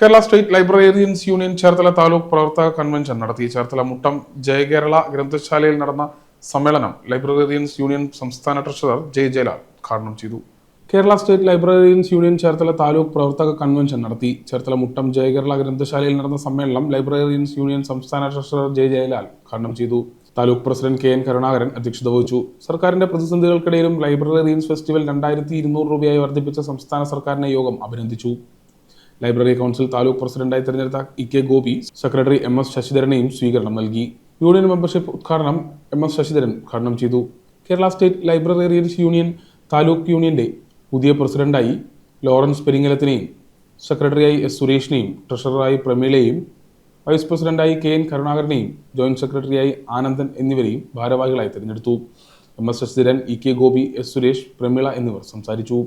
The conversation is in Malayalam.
Kerala state librarians union Cherthala taluk പ്രവർത്തക കൺവെൻഷൻ നടത്തി. ചേർത്തല മുട്ടം ജയകേരള ഗ്രന്ഥശാലയിൽ നടന്ന സമ്മേളനം ലൈബ്രറിയൻസ് യൂണിയൻ സംസ്ഥാന ട്രഷറർ ജയ് ജയലാൽ ഉദ്ഘാടനം ചെയ്തു. Kerala state librarians union Cherthala taluk പ്രവർത്തക കൺവെൻഷൻ നടത്തി. ചേർത്തല മുട്ടം ജയകേരള ഗ്രന്ഥശാലയിൽ നടന്ന സമ്മേളനം ലൈബ്രറിയൻസ് യൂണിയൻ സംസ്ഥാന ട്രഷറർ ജയ് ജയലാൽ ഉദ്ഘാടനം ചെയ്തു. Taluk president K N Karunakaran അധ്യക്ഷത വഹിച്ചു. സർക്കാരിന്റെ പ്രതിസന്ധികൾക്കിടയിലും ലൈബ്രറിയൻസ് ഫെസ്റ്റിവൽ രണ്ടായിരത്തി ഇരുന്നൂറ് രൂപയായി വർദ്ധിപ്പിച്ച സംസ്ഥാന സർക്കാരിനെ യോഗം അഭിനന്ദിച്ചു. ലൈബ്രറി കൗൺസിൽ താലൂക്ക് പ്രസിഡന്റായി തെരഞ്ഞെടുത്ത E K Gopi secretary M S ശശിധരനെയും സ്വീകരണം നൽകി. യൂണിയൻ മെമ്പർഷിപ്പ് ഉദ്ഘാടനം എം എസ് ശശിധരൻ ഉദ്ഘാടനം ചെയ്തു. Kerala state librarians union taluk യൂണിയന്റെ പുതിയ പ്രസിഡന്റായി ലോറൻസ് പെരിങ്ങലത്തിനെയും സെക്രട്ടറിയായി എസ് സുരേഷിനെയും ട്രഷററായി പ്രമീളയെയും വൈസ് പ്രസിഡന്റായി കെ എൻ കരുണാകരനെയും ജോയിന്റ് സെക്രട്ടറിയായി ആനന്ദൻ എന്നിവരെയും ഭാരവാഹികളായി തെരഞ്ഞെടുത്തു. M S Sasidharan E K Gopi S Suresh Prameela എന്നിവർ സംസാരിച്ചു.